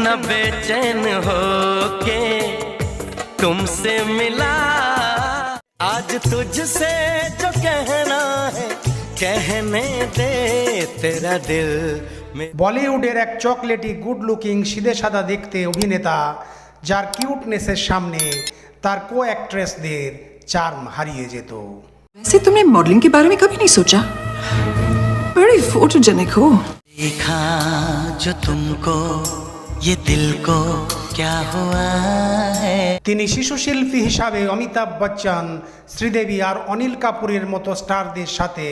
न बेचैन हो के तुमसे मिला आज तुझसे जो कहना है कहने दे तेरा दिल में বলিউডের এক চকলেটি গুড লুকিং সিদে সাদা দেখতে অভিনেতা যার কিউটনেসের সামনে তার কো অ্যাক্ট্রেসদের চার্ম হারিয়ে যেত वैसे तुमने मॉडलिंग के बारे में कभी नहीं सोचा बड़ी फोटोजेनिक हो देखा जो तुमको ये दिल को क्या हुआ है তিনি শিশু শিল্পী হিসাবে অমিতাভ বচ্চন শ্রীদেবী আর অনিল কাপুরের মতো স্টারদের সাথে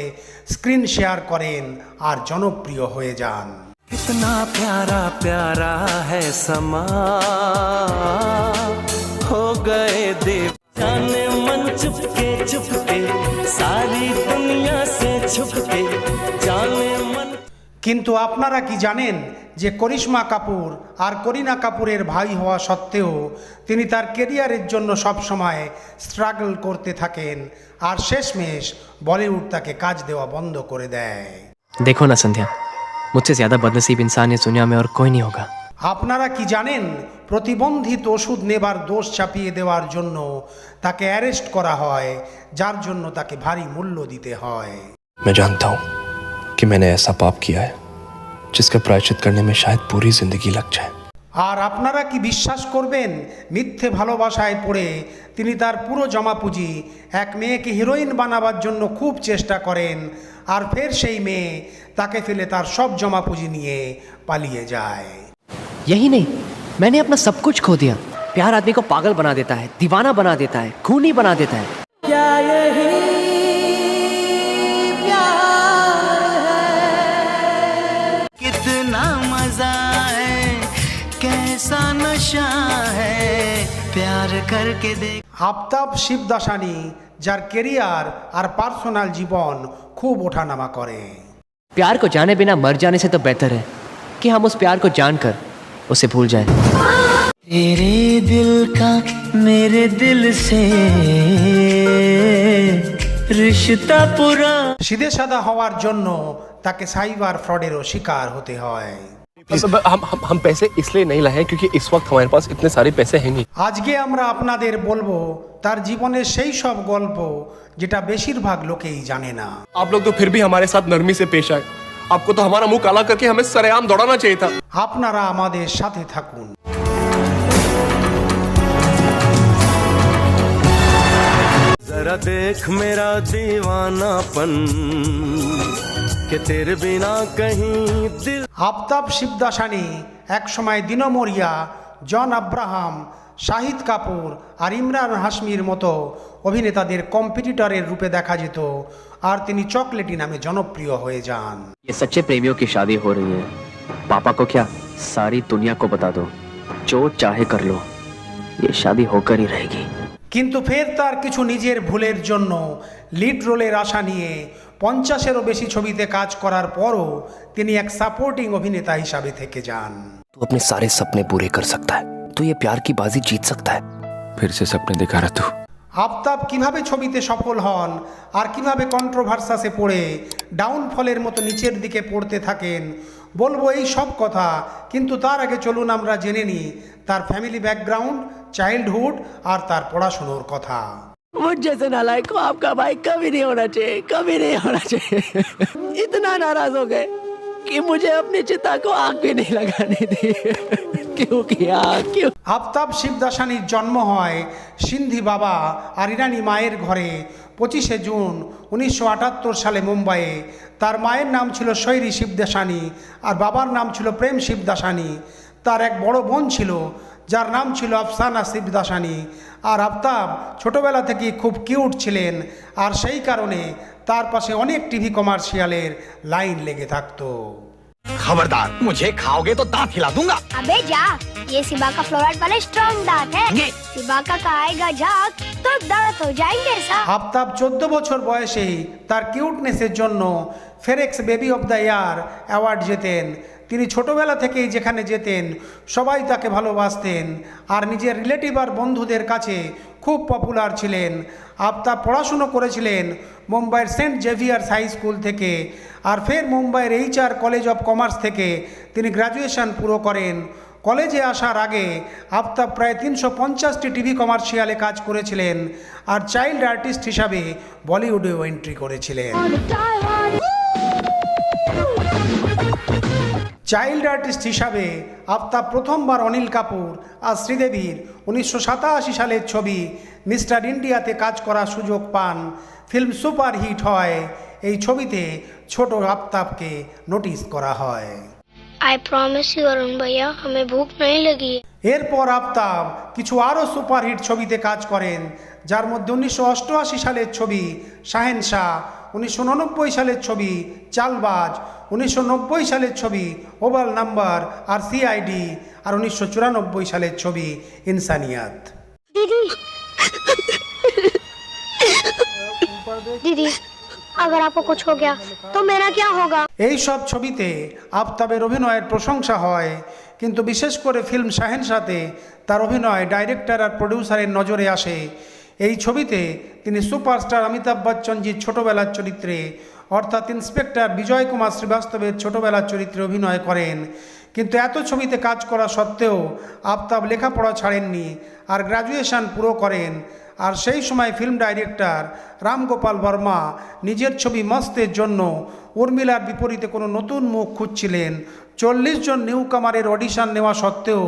স্ক্রিন শেয়ার করেন আর জনপ্রিয় হয়ে যান कितना प्यारा प्यारा है समा हो गए देव जाने मन चुपके चुपके सारी दुनिया से छुपके जाने मन কিন্তু আপনারা কি জানেন যে করিশ্মা কাপুর আর করিনা কাপুরের ভাই হওয়া সত্ত্বেও তিনি তার কেরিয়ারের জন্য সবসময় স্ট্রাগল করতে থাকেন আর শেষমেশ বলিউড তাকে কাজ দেওয়া বন্ধ করে দেয় देखो ना संध्या मुझसे ज्यादा बदनसीब इंसान इस दुनिया में और कोई नहीं होगा আপনারা কি জানেন প্রতিবন্ধিত ওষুধ নেবার দোষ চাপিয়ে দেওয়ার জন্য তাকে অ্যারেস্ট করা হয় যার জন্য তাকে ভারী মূল্য দিতে হয় मैं जानता हूं कि मैंने ऐसा पाप किया है जिसका प्रायश्चित करने में शायद पूरी जिंदगी लग जाए আর আপনারা কি বিশ্বাস করবেন মিথ্যে ভালোবাসায় পড়ে তিনি তার পুরো জমা পুঁজি এক মেয়েকে হিরোইন বানাবার জন্য খুব চেষ্টা করেন আর ফের সেই মেয়ে তাকে ফেলে তার সব জমা পুঁজি নিয়ে পালিয়ে যায় यही नहीं मैंने अपना सब कुछ खो दिया प्यार आदमी को पागल बना देता है दीवाना बना देता है खूनी बना देता है क्या यही कैसा नशा है प्यार करके देख আফতাব শিবদাসানী যার কেরিয়ার আর পার্সোনাল জীবন খুব ওঠানামা করে प्यार को जाने बिना मर जाने से तो बेहतर है कि हम उस प्यार को जानकर उसे भूल जाएं तेरे दिल का मेरे दिल से रिश्ता पूरा সিধে সাদা হওয়ার জন্য তাকে সাইবার ফ্রডেরও শিকার হতে হয় हम हम हम पैसे इसलिए नहीं लाए हैं क्योंकि इस वक्त हमारे पास इतने सारे पैसे हैं नहीं আজকে আমরা আপনাদের বলবো তার জীবনের সেই সব গল্প যেটা বেশিরভাগ লোকেই জানে না आप लोग तो फिर भी हमारे साथ नरमी से पेश आए आपको तो हमारा मुंह काला करके हमें सरेआम दौड़ाना चाहिए था আপনারা আমাদের সাথে থাকুন जरा देख मेरा दीवानापन আফতাব শিবদাসানি একসময় দিনমরিয়া জন আব্রাহাম শাহিদ কাপুর আর ইমরান হাসমির মতো অভিনেতাদের কম্পিটিটরের রূপে দেখা যেত আর তিনি চকলেটি নামে জনপ্রিয় হয়ে যান। সচ্চে প্রেমীয় কি শাদি হো রহি পাপা কো ক্যা সারি দুনিয়া কো বতা দো জো চাহে কর লো ये शादी होकर ही रहेगी। কিন্তু ফের তার কিছু নিজের ভুলের জন্য লিড রোলের আশা নিয়ে পঞ্চাশেরও বেশি ছবিতে কাজ করার পরও তিনি এক সাপোর্টিং অভিনেতা হিসাবে থেকে যান तू अपने सारे सपने पूरे कर सकता है तू ये प्यार की बाजी जीत सकता है फिर से सपने दिखा रहा तू আফতাব কিভাবে ছবিতে সফল হন আর কিভাবে কন্ট্রোভার্সাসে পড়ে ডাউনফলের মতো নিচের দিকে পড়তে থাকেন বলবো এই সব কথা কিন্তু তার আগে চলুন আমরা জেনে নিই তার ফ্যামিলি ব্যাকগ্রাউন্ড চাইল্ডহুড আর তার পড়াশুনোর কথা मुझ जैसे नालायक को आपका भाई कभी नहीं होना चाहिए कभी नहीं होना चाहिए इतना नाराज हो गए कि मुझे अपनी चिता को आग भी नहीं लगाने दी क्यों किया क्यों আফতাব শিবদাসানির জন্ম হয় সিন্ধি বাবা আর ইরানি মায়ের ঘরে পঁচিশে জুন উনিশশো আটাত্তর সালে মুম্বাইয়ে তার মায়ের নাম ছিল শৈরী শিবদাসানি আর বাবার নাম ছিল প্রেম শিবদাসানি তার এক বড় বোন ছিল যার নাম ছিল আফসানা শিবদাসানি আর আফতাব ছোটবেলা থেকে খুব কিউট ছিলেন আর সেই কারণে তার পাশে অনেক টিভি কমার্শিয়ালের লাইন লেগে থাকতো खबरदार मुझे खाओगे तो दांत हिला दूंगा अबे जा ये सिबा का फ्लोराइड वाले स्ट्रॉन्ग दांत है सिबा का खाएगा झाग तो दांत हो जाएंगे साफ আফতাব চোদ্দ বছর বয়সেই তার কিউটনেসের জন্য Farex baby of the year award জেতেন তিনি ছোটবেলা থেকেই যেখানে যেতেন, সবাই তাকে ভালোবাসতেন। আর নিজের রিলেটিভ আর বন্ধুদের কাছে খুব পপুলার ছিলেন। আফতাব পড়াশুনো করেছিলেন মুম্বাইয়ের সেন্ট জেভিয়ার্স হাই স্কুল থেকে। আর ফের মুম্বাইয়ের এইচআর কলেজ অফ কমার্স থেকে তিনি গ্র্যাজুয়েশন পুরো করেন। কলেজে আসার আগে আফতাব প্রায় তিনশো পঞ্চাশটি টিভি কমার্শিয়ালে কাজ করেছিলেন আর চাইল্ড আর্টিস্ট হিসাবে বলিউডেও এন্ট্রি করেছিলেন। চাইল্ড আর্টিস্ট হিসাবে আফতাব প্রথমবার অনিল কাপুর আর শ্রীদেবীর উনিশশো সাতাশি সালের ছবি মিস্টার ইন্ডিয়াতে কাজ করার সুযোগ পান। ফিল্ম সুপার হিট হয়। এই ছবিতে ছোট আফতাবকে নোটিস করা হয়। আই প্রমিস ইউ অরুণ ভাইয়া আমি ভুক নাই লাগি এরপর আফতাব কিছু আরও সুপারহিট ছবিতে কাজ করেন যার মধ্যে উনিশশো অষ্টআশি সালের ছবি শাহেনশাহ উনিশশো উননব্বই সালের ছবি চালবাজ উনিশশো নব্বই সালের ছবি ওভাল নাম্বার আর সিআইডি আর উনিশশো চুরানব্বই সালের ছবি ইনসানিয়াত दीदी दीदी अगर आपको कुछ हो गया तो मेरा क्या होगा এই সব ছবিতে আফতাবের অভিনয়ের প্রশংসা হয় কিন্তু বিশেষ করে ফিল্ম শাহেনশাতে তার অভিনয় ডাইরেক্টর আর প্রডিউসারের নজরে আসে এই ছবিতে তিনি সুপারস্টার অমিতাভ বচ্চনজির ছোটবেলার চরিত্রে, অর্থাৎ ইন্সপেক্টর বিজয় কুমার শ্রীবাস্তবের ছোটবেলার চরিত্রে অভিনয় করেন। কিন্তু এত ছবিতে কাজ করা সত্ত্বেও আফতাব লেখাপড়া ছাড়েননি আর গ্র্যাজুয়েশন পুরো করেন। আর সেই সময় ফিল্ম ডাইরেক্টর রামগোপাল বর্মা নিজের ছবি মস্তের জন্য উর্মিলার বিপরীতে কোনো নতুন মুখ খুঁজছিলেন। চল্লিশ জন নিউ কামারের অডিশন নেওয়া সত্ত্বেও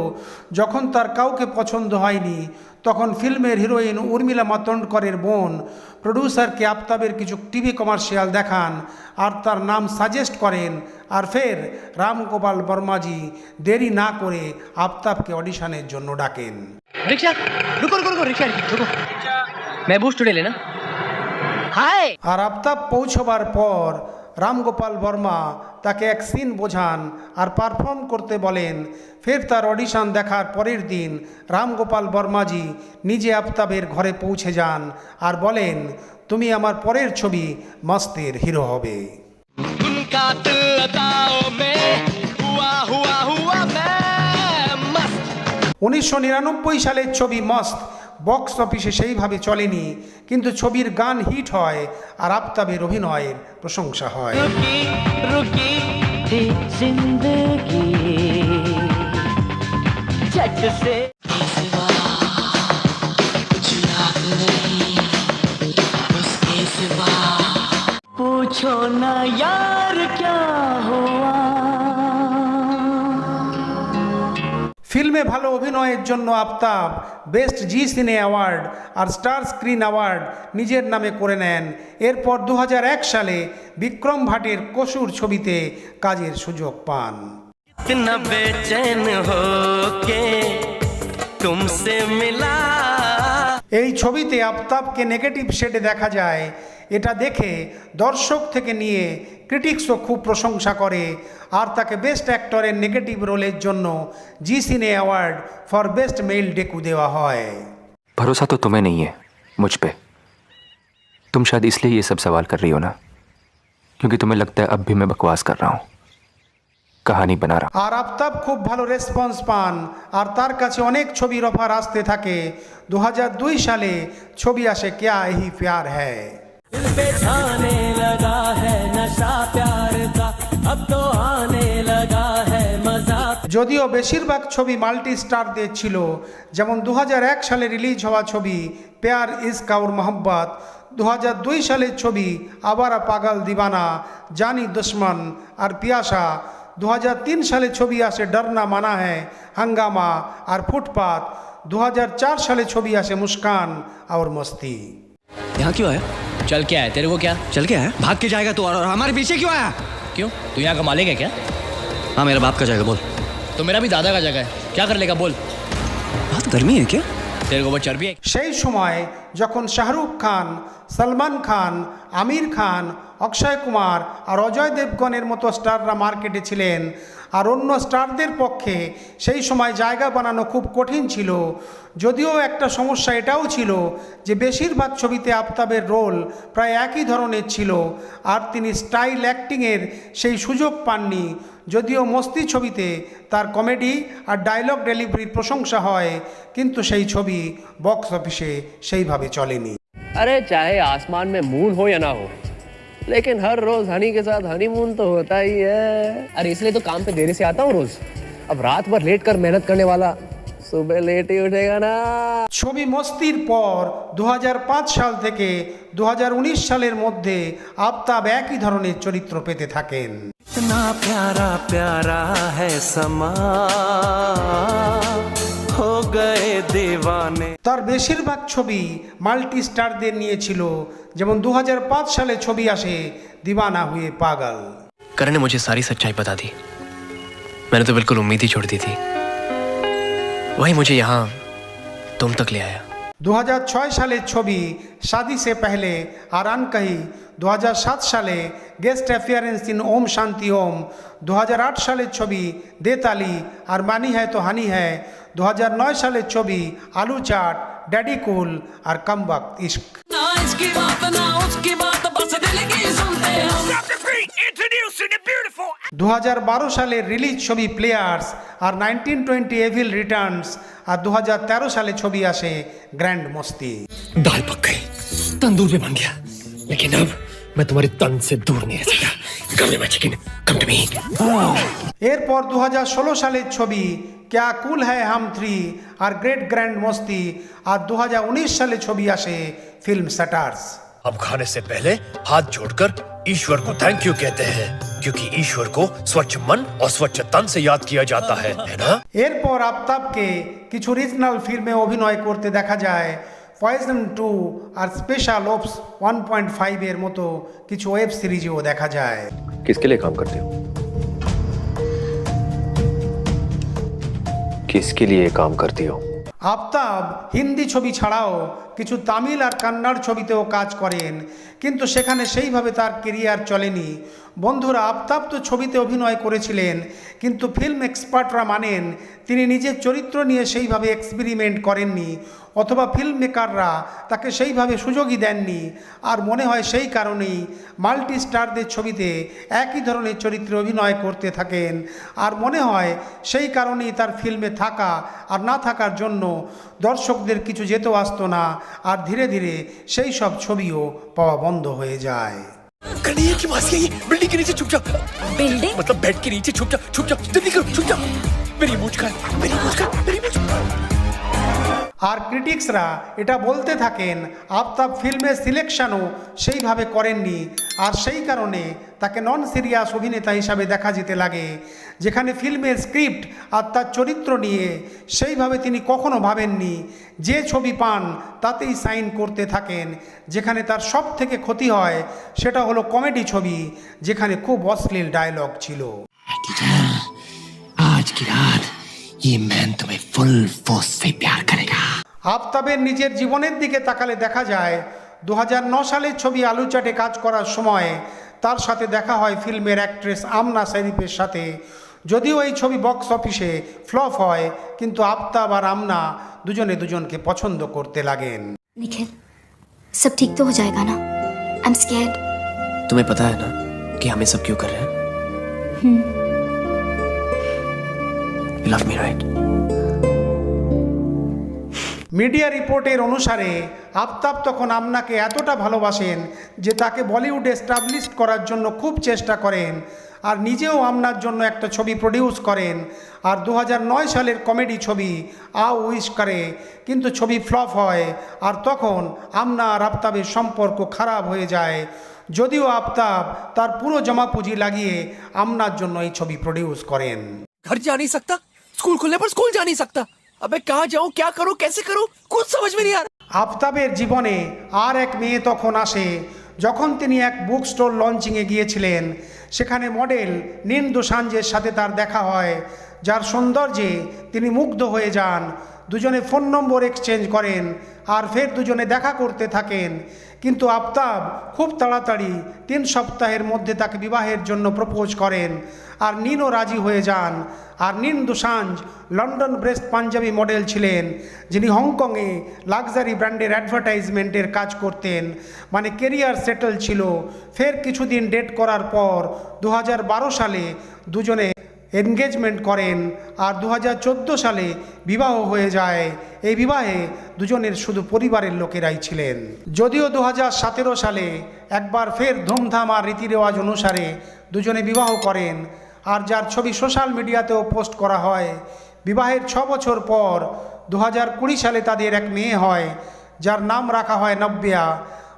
যখন তার কাউকে পছন্দ হয়নি, তখন ফিল্মের হিরোইন উর্মিলা মাতন্ডকরের বোন প্রডিউসারকে আফতাবের কিছু টিভি কমার্শিয়াল দেখান আর তার নাম সাজেস্ট করেন আর ফের রামগোপাল বর্মাজি দেরি না করে আফতাবকে অডিশনের জন্য ডাকেন। रिक्शा रुको रुको रुको रिक्शा रुको मैं बूस्ट टुडे लेना हाय আর আফতাব পৌঁছবার পর রামগোপাল বর্মা তাকে এক সিন বোঝান আর পারফর্ম করতে বলেন ফের তার অডিশন দেখার পরের দিন রামগোপাল বর্মাজি নিজে আফতাবের ঘরে পৌঁছে যান আর বলেন তুমি আমার পরের ছবি মস্তের হিরো হবে উনিশশো নিরানব্বই সালের ছবি মস্ত বক্স অফিসে সেইভাবে চলেনি কিন্তু ছবির গান হিট হয় আর আফতাবের অভিনয়ের প্রশংসা হয় रुकी रुकी थी जिंदगी झट से पूछो ना यार ফিল্মে ভালো অভিনয়ের জন্য Aftab, best Zee cine award আর স্টার স্ক্রিন অ্যাওয়ার্ড নিজের নামে করে নেন। এরপর দু হাজার এক সালে বিক্রম ভাটের কসুর ছবিতে কাজের সুযোগ পান। তুমসে মিলা এই ছবিতে আফতাবকে নেগেটিভ শেডে দেখা যায় এটা দেখে দর্শক থেকে নিয়ে ক্রিটিক্সও খুব প্রশংসা করে আর তাকে বেস্ট অ্যাক্টরের নেগেটিভ রোলের জন্য Zee cine award for best male ডেকু দেওয়া হয় भरोसा तो तुम्हें नहीं है मुझ पे तुम शायद इसलिए ये सब सवाल कर रही हो ना क्योंकि तुम्हें लगता है अब भी मैं बकवास कर रहा हूँ কাহানি বানা আর আফতাব খুব ভালো রেসপন্স পান আর তার কাছে অনেক ছবির অফার আসতে থাকে। দু সালে ছবি আসে ক্যা এই প্যার হ্যায়। যদিও বেশিরভাগ ছবি মাল্টি স্টার দিয়ে ছিল যেমন দু হাজার এক সালে রিলিজ হওয়া ছবি প্যার ইস কাউর মোহাম্মত দু হাজার দুই সালের ছবি আবার পাগল দিবানা জানি দুশ্মন আর পিয়াসা দু সালে ছবি আসে ডরনা মানা হ্যায় হাঙ্গামা আর ফুটপাত দু সালে ছবি আসে মুস্কান আর মস্তি यहाँ क्यों आया चल के आए तेरे को क्या चल के आया भाग के जाएगा तू और और हमारे पीछे क्यों आया क्यों तू यहाँ का मालिक है क्या हाँ मेरा बाप का जाएगा बोल तो मेरा भी दादा का जगह है क्या कर लेगा बोल बहुत गर्मी है क्या तेरे को वो चर्बी है সেই সময় যখন শাহরুখ খান সলমান খান আমির খান অক্ষয় কুমার আর অজয় দেবগণের মতো স্টাররা মার্কেটে ছিলেন। আর অন্য স্টারদের পক্ষে সেই সময় জায়গা বানানো খুব কঠিন ছিল। যদিও একটা সমস্যা এটাও ছিল যে বেশিরভাগ ছবিতে আফতাবের রোল প্রায় একই ধরনের ছিল। আর তিনি স্টাইল অ্যাক্টিংয়ের সেই সুযোগ পাননি। যদিও মস্তি ছবিতে তার কমেডি আর ডায়লগ ডেলিভারির প্রশংসা হয়, কিন্তু সেই ছবি বক্স অফিসে সেইভাবে চলেনি। আরে, চাহে আসমান মে মুন হো না হো। लेकिन हर रोज हनी के साथ हनीमून तो होता ही है अरे इसलिए तो काम पे देरी से आता हूँ रोज अब रात भर लेट कर मेहनत करने वाला सुबह लेट ही उठेगा ना ছবি মস্তির পর দু সাল থেকে দু সালের মধ্যে আফতাব একই ধরনের চরিত্র পেতে থাকেন इतना प्यारा प्यारा है समा हो गए दीवाने তার বেশিরভাগ ছবি মাল্টি স্টারদের নিয়েছিল যেমন দু সালে ছবি আসে দিবানা হুয়ে পাগল करण ने मुझे सारी सच्चाई बता दी मैंने तो बिल्कुल उम्मीद ही छोड़ दी थी वही मुझे यहाँ तुम तक ले आया দু সালের ছবি শাদি সে পেহলে আর আনকাহি দু সালে গেস্ট অ্যাপিয়ারেন্স ইন ওম শান্তি ওম দু সালের ছবি দেতালি আর মানি হ্যায় তো হানি হ্যায় দু সালের ছবি আলু চাট ড্যাডি কুল আর কমবাক ইস্ক দু সালের রিলিজ ছবি প্লেয়ার্স আর নাইনটিন টোয়েন্টি এভিল রিটার্নস আর দু সালে ছবি আসে গ্র্যান্ড মস্তি दाल पक गई तंदूर भी बन गया लेकिन अब मैं तुम्हारे तन से दूर नहीं रह सकता come my chicken come to me এরপর দু সালের ছবি ক্যা কুল হ্যায় হাম থ্রি আর গ্রেট গ্র্যান্ড মস্তি আর দু সালে ছবি আসে ফিল্ম স্যাটার্স अब खाने से पहले हाथ जोड़कर ईश्वर को थैंक यू कहते हैं क्योंकि ईश्वर को स्वच्छ मन और स्वच्छ तन से याद किया जाता है है ना এরপর আফতাবকে কিছু রিজনাল ফিল্মে অভিনয় করতে দেখা যায় পয়জন টু আর স্পেশাল ওপস ওয়ান পয়েন্ট ফাইভের মতো কিছু ওয়েব সিরিজেও দেখা যায় किसके लिए काम करते हो किसके लिए काम करती हो আফতাব হিন্দি ছবি ছাড়াও কিছু তামিল আর কান্নাড় ছবিতেও কাজ করেন কিন্তু সেখানে সেইভাবে তার কেরিয়ার চলেনি বন্ধুরা আফতাব তো ছবিতে অভিনয় করেছিলেন, কিন্তু ফিল্ম এক্সপার্টরা মানেন তিনি নিজের চরিত্র নিয়ে সেইভাবে এক্সপেরিমেন্ট করেননি, অথবা ফিল্ম মেকাররা তাকে সেইভাবে সুযোগই দেননি। আর মনে হয় সেই কারণেই মাল্টি স্টারদের ছবিতে একই ধরনের চরিত্রে অভিনয় করতে থাকেন। আর মনে হয় সেই কারণেই তার ফিল্মে থাকা আর না থাকার জন্য দর্শকদের কিছু যেতেও আসতো না, আর ধীরে ধীরে সেই সব ছবিও পাওয়া বন্ধ হয়ে যায়। कन्हैया की मासी आई बिल्डिंग के नीचे छुप जा। बिल्डिंग? मतलब बेड के नीचे छुप जा छुप जा जल्दी करो छुप जा। मेरी मूछ कर मेरी मूछ कर मेरी मूछ আর ক্রিটিক্সরা এটা বলতে থাকেন, আফতাব ফিল্মের সিলেকশানও সেইভাবে করেননি। আর সেই কারণে তাকে নন সিরিয়াস অভিনেতা হিসাবে দেখা যেতে লাগে, যেখানে ফিল্মের স্ক্রিপ্ট আর তার চরিত্র নিয়ে সেইভাবে তিনি কখনো ভাবেননি। যে ছবি পান, তাতেই সাইন করতে থাকেন, যেখানে তার সব থেকে ক্ষতি হয় সেটা হলো কমেডি ছবি, যেখানে খুব অশ্লীল ডায়লগ ছিল। আজ কি রাত? ये मैन तुम्हें फुल फोर्स से प्यार करेगा আফতাবের নিজের জীবনের দিকে তাকালে দেখা যায় দু সালের ছবি আলু চাটে কাজ করার সময় তার সাথে দেখা হয় ফিল্মের অ্যাক্ট্রেস আমনা শরীফের সাথে যদিও এই ছবি বক্স অফিসে ফ্লপ হয় কিন্তু আফতাব আর আমনা দুজনে দুজনকে পছন্দ করতে লাগেন निखिल सब ठीक तो हो जाएगा ना आई एम स्कैर्ड तुम्हें पता है ना कि हम ये सब क्यों कर रहे हैं You love me, right? Media রিপোর্টের অনুসারে আফতাব তখন আপনাকে এতটা ভালোবাসেন যে তাকে বলিউডে স্টাবলিশ করার জন্য খুব চেষ্টা করেন আর নিজেও আপনার জন্য একটা ছবি প্রডিউস করেন। আর দু হাজার নয় সালের কমেডি ছবি আ উইশ করে কিন্তু ছবি ফ্লপ হয় আর তখন আমনা আর আফতাবের সম্পর্ক খারাপ হয়ে যায়। যদিও আফতাব তার পুরো জমা পুঁজি লাগিয়ে আমনার জন্য এই ছবি প্রডিউস করেন। ঘর জানি সকতা? स्कूल खुलने पर स्कूल जा नहीं सकता अबे कहाँ जाऊँ क्या करूँ कैसे करूँ कुछ समझ में नहीं आ रहा আফতাবের জীবনে আর এক মেয়ে তখন আসে যখন তিনি এক বুক স্টোর লঞ্চিংয়ে গিয়েছিলেন সেখানে মডেল নিন দোসাঞ্জের সাথে তার দেখা হয় যার সৌন্দর্যে তিনি মুগ্ধ হয়ে যান দুজনে ফোন নম্বর এক্সচেঞ্জ করেন আর ফের দুজনে দেখা করতে থাকেন। কিন্তু আফতাব খুব তাড়াতাড়ি তিন সপ্তাহের মধ্যে তাকে বিবাহের জন্য প্রপোজ করেন আর নিনও রাজি হয়ে যান। আর Nin Dusanj London based Punjabi model ছিলেন, যিনি হংকংয়ে লাক্সারি ব্র্যান্ডের অ্যাডভার্টাইজমেন্টের কাজ করতেন। মানে কেরিয়ার সেটেল ছিল। ফের কিছুদিন ডেট করার পর দু হাজার বারো সালে দুজনে এনগেজমেন্ট করেন আর দু হাজার চোদ্দ সালে বিবাহ হয়ে যায়। এই বিবাহে দুজনের শুধু পরিবারের লোকেরাই ছিলেন। যদিও দু হাজার সতেরো সালে একবার ফের ধুমধাম আর রীতিরেওয়াজ অনুসারে দুজনে বিবাহ করেন আর যার ছবি সোশ্যাল মিডিয়াতেও পোস্ট করা হয়, বিবাহের ছ বছর পর দু হাজার কুড়ি সালে তাদের এক মেয়ে হয়, যার নাম রাখা হয় নব্যা।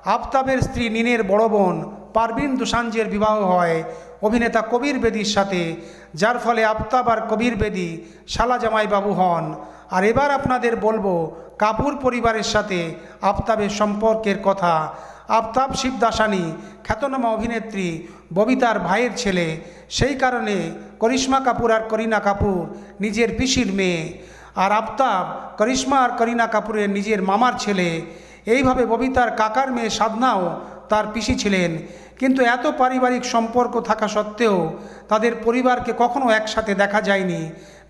আফতাবের স্ত্রী নিনের বড় বোন পারভিন দুসাঞ্জের বিবাহ হয়। অভিনেতা কবির বেদির সাথে, যার ফলে আফতাব আর কবির বেদি শালা জামাই বাবু হন। আর এবার আপনাদের বলব কাপুর পরিবারের সাথে আফতাবের সম্পর্কের কথা। আফতাব শিবদাসানী খ্যাতনামা অভিনেত্রী, ববিতার ভাইয়ের ছেলে। সেই কারণে করিশ্মা কাপুর আর করিনা কাপুর নিজের পিসির মেয়ে। আর আফতাব করিশ্মা আর করিনা কাপুরের নিজের মামার ছেলে। এইভাবে ববিতার কাকার মেয়ে সাধনাও তার পিসি ছিলেন। কিন্তু এত পারিবারিক সম্পর্ক থাকা সত্ত্বেও তাদের পরিবারকে কখনো একসাথে দেখা যায়নি।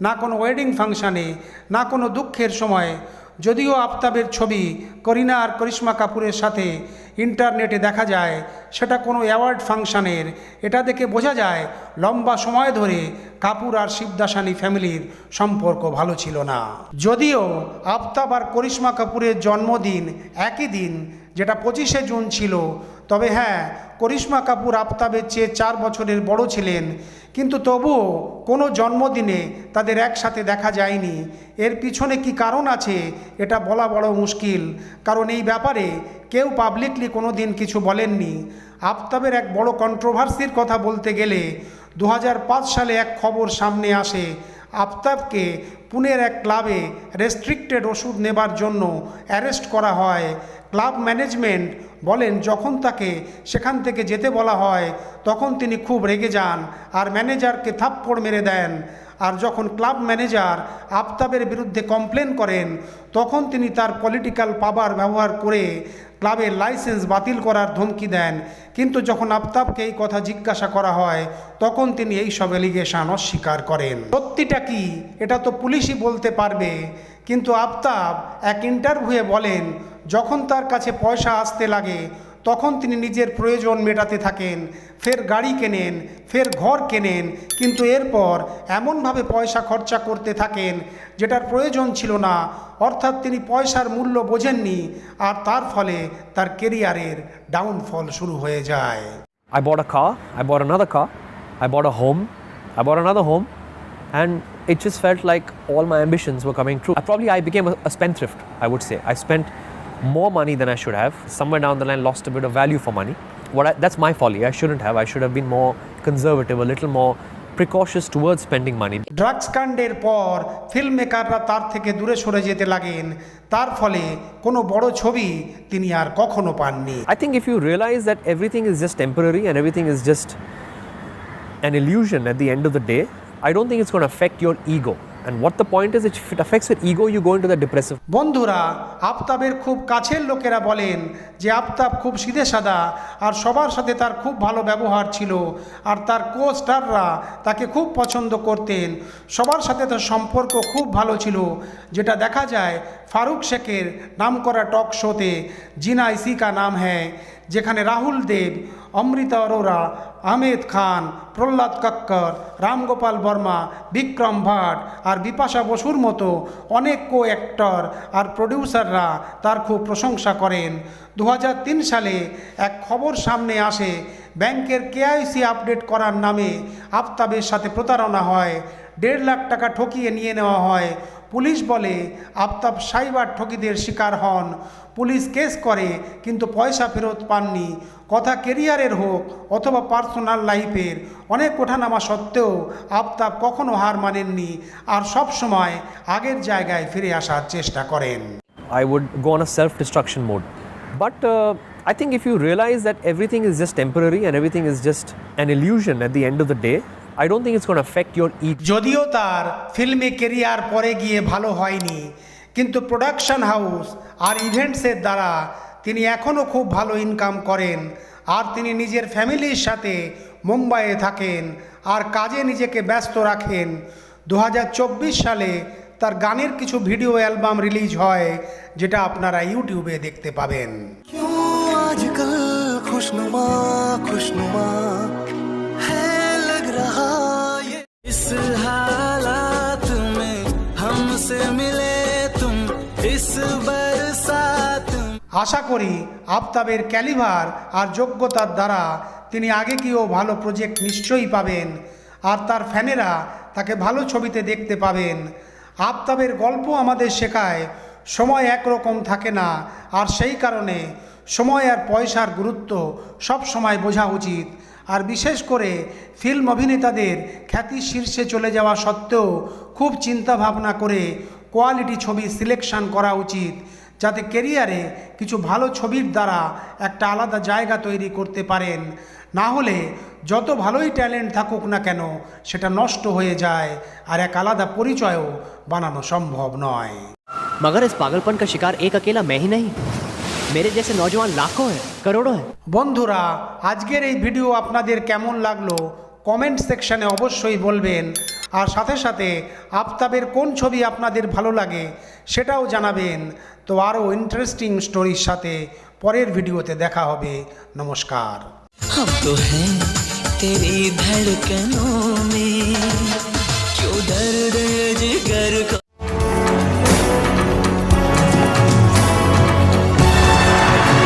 না কোনো ওয়েডিং ফাংশানে না কোনো দুঃখের সময় যদিও আফতাবের ছবি করিনা আর করিশ্মা কাপুরের সাথে ইন্টারনেটে দেখা যায়, সেটা কোনো অ্যাওয়ার্ড ফাংশানের। এটা দেখে বোঝা যায়, লম্বা সময় ধরে কাপুর আর শিবদাসানী ফ্যামিলির সম্পর্ক ভালো ছিল না। যদিও আফতাব আর করিশ্মা কাপুরের জন্মদিন একই দিন যেটা পঁচিশে জুন ছিল। তবে হ্যাঁ করিশ্মা কাপুর আফতাবের চেয়ে চার বছরের বড় ছিলেন। কিন্তু তবুও কোনো জন্মদিনে তাদের একসাথে দেখা যায়নি। এর পিছনে কি কারণ আছে, এটা বলা বড় মুশকিল। কারণ এই ব্যাপারে কেউ পাবলিকলি কোনো দিন কিছু বলেননি। আফতাবের এক বড় কন্ট্রোভার্সির কথা বলতে গেলে দু হাজার পাঁচ সালে এক খবর সামনে আসে। আফতাবকে পুনের এক ক্লাবে রেস্ট্রিক্টেড ওষুধ নেবার জন্য অ্যারেস্ট করা হয়। ক্লাব ম্যানেজমেন্ট বলেন, যখন তাকে সেখান থেকে যেতে বলা হয়, তখন তিনি খুব রেগে যান আর ম্যানেজারকে থাপ্পড় মেরে দেন। আর যখন ক্লাব ম্যানেজার আফতাবের বিরুদ্ধে কমপ্লেন করেন, তখন তিনি তার পলিটিক্যাল পাওয়ার ব্যবহার করে ক্লাবের লাইসেন্স বাতিল করার ধমকি দেন। কিন্তু যখন আফতাবকে এই কথা জিজ্ঞাসা করা হয়, তখন তিনি এই সব এলিগেশন অস্বীকার করেন। সত্যিটা কি? এটা তো পুলিশই বলতে পারবে। কিন্তু আফতাব এক ইন্টারভিউয়ে বলেন যখন তার কাছে পয়সা আসতে লাগে তখন তিনি নিজের প্রয়োজন মেটাতে থাকেন। ফের গাড়ি কেনেন ফের ঘর কেনেন কিন্তু এরপর এমনভাবে পয়সা খরচা করতে থাকেন যেটার প্রয়োজন ছিল না। অর্থাৎ তিনি পয়সার মূল্য বোঝেননি আর তার ফলে তার কেরিয়ারের ডাউনফল শুরু হয়ে যায়। I bought a car, I bought another car, I bought a home, and it just felt like all my ambitions were coming true. I probably I became a, a spendthrift, I would say. I spent more money than I should have. Somewhere down the line, lost a bit of value for money. What I, that's my folly. I shouldn't have. I should have been more conservative, a little more precautious towards spending money. Drugs কাণ্ডের পর film মেকাররা তার থেকে দূরে সরে যেতে লাগেন তার ফলে কোনো বড় ছবি তিনি আর কখনো পাননি I think if you realize that everything is just temporary and everything is just an illusion at the end of the day, I don't think it's going to affect your ego. And what the point is, if it affects your ego, you go into the depressive. বন্ধুরা আফতাবের খুব কাছের লোকেরা বলেন যে আফতাব খুব সিধে সাদা আর সবার সাথে তার খুব ভালো ব্যবহার ছিল আর তার কো স্টাররা তাকে খুব পছন্দ করতেন সবার সাথে তার সম্পর্ক খুব ভালো ছিল যেটা দেখা যায় ফারুক শেখের নামকরা টক শোতে জিনা ইসি নাম হ্যায় যেখানে রাহুল দেব অমৃতা অরোরা আহমেদ খান, প্রহ্লাদ কক্কর, রামগোপাল বর্মা, বিক্রম ভাট আর বিপাশা বসুর মতো অনেক কো অ্যাক্টর আর প্রডিউসাররা তার খুব প্রশংসা করেন। দু হাজার তিন সালে এক খবর সামনে আসে, ব্যাংকের কেআইসি আপডেট করার নামে আফতাবের সাথে প্রতারণা হয়, দেড় লাখ টাকা ঠকিয়ে নিয়ে নেওয়া হয়। পুলিশ বলে, আফতাব সাইবার ঠকিদের শিকার হন। পুলিশ কেস করে, কিন্তু পয়সা ফেরত পাননি। কথা কেরিয়ারের হোক অথবা পার্সোনাল লাইফের অনেক ওঠানামা সত্ত্বেও আফতাব কখনো হার মানেননি আর সব সময় আগের জায়গায় ফিরে আসার চেষ্টা করেন। I would go on self destruction mode but I think if you realise that everything is just temporary and everything is just an illusion at the end of the day I don't think it's gonna affect your it যদিও তার ফিল্মে career পরে গিয়ে ভালো হয়নি কিন্তু production house আর ইভেন্টসের দ্বারা তিনি এখনও খুব ভালো ইনকাম করেন আর তিনি নিজের ফ্যামিলির সাথে মুম্বাইয়ে থাকেন আর কাজে নিজেকে ব্যস্ত রাখেন দু সালে তার গানের কিছু ভিডিও অ্যালবাম রিলিজ হয় যেটা আপনারা ইউটিউবে দেখতে পাবেন आजकल खुशनुमा खुशनुमा है लग रहा ये इस हालात में हमसे मिले तुम इस बरसात में আশা করি আফতাবের ক্যালিভার আর যোগ্যতার দ্বারা তিনি আগে গিয়েও ভালো প্রজেক্ট নিশ্চয়ই পাবেন। আর তার ফ্যানেরা তাকে ভালো ছবিতে দেখতে পাবেন। আফতাবের গল্প আমাদের শেখায়, সময় একরকম থাকে না। আর সেই কারণে সময় আর পয়সার গুরুত্ব সব সময় বোঝা উচিত। আর বিশেষ করে ফিল্ম অভিনেতাদের খ্যাতি শীর্ষে চলে যাওয়া সত্ত্বেও খুব চিন্তা ভাবনা করে কোয়ালিটি ছবি সিলেকশন করা উচিত। যাতে কেরিয়ারে কিছু ভালো ছবির দ্বারা একটা আলাদা জায়গা তৈরি করতে পারেন না হলে যত ভালোই ট্যালেন্ট থাকুক না কেন সেটা নষ্ট হয়ে যায় আর এক আলাদা পরিচয়ও বানানো সম্ভব নয় मगर इस पागलपन का शिकार एक अकेला मैं ही नहीं मेरे जैसे नौजवान लाखों हैं करोड़ों हैं বন্ধুরা আজকের এই ভিডিও আপনাদের কেমন লাগলো কমেন্ট সেকশনে অবশ্যই বলবেন আর সাথে সাথে আফতাবের কোন ছবি আপনাদের ভালো লাগে সেটাও জানাবেন। তো আরও ইন্টারেস্টিং স্টোরির সাথে পরের ভিডিওতে দেখা হবে। নমস্কার।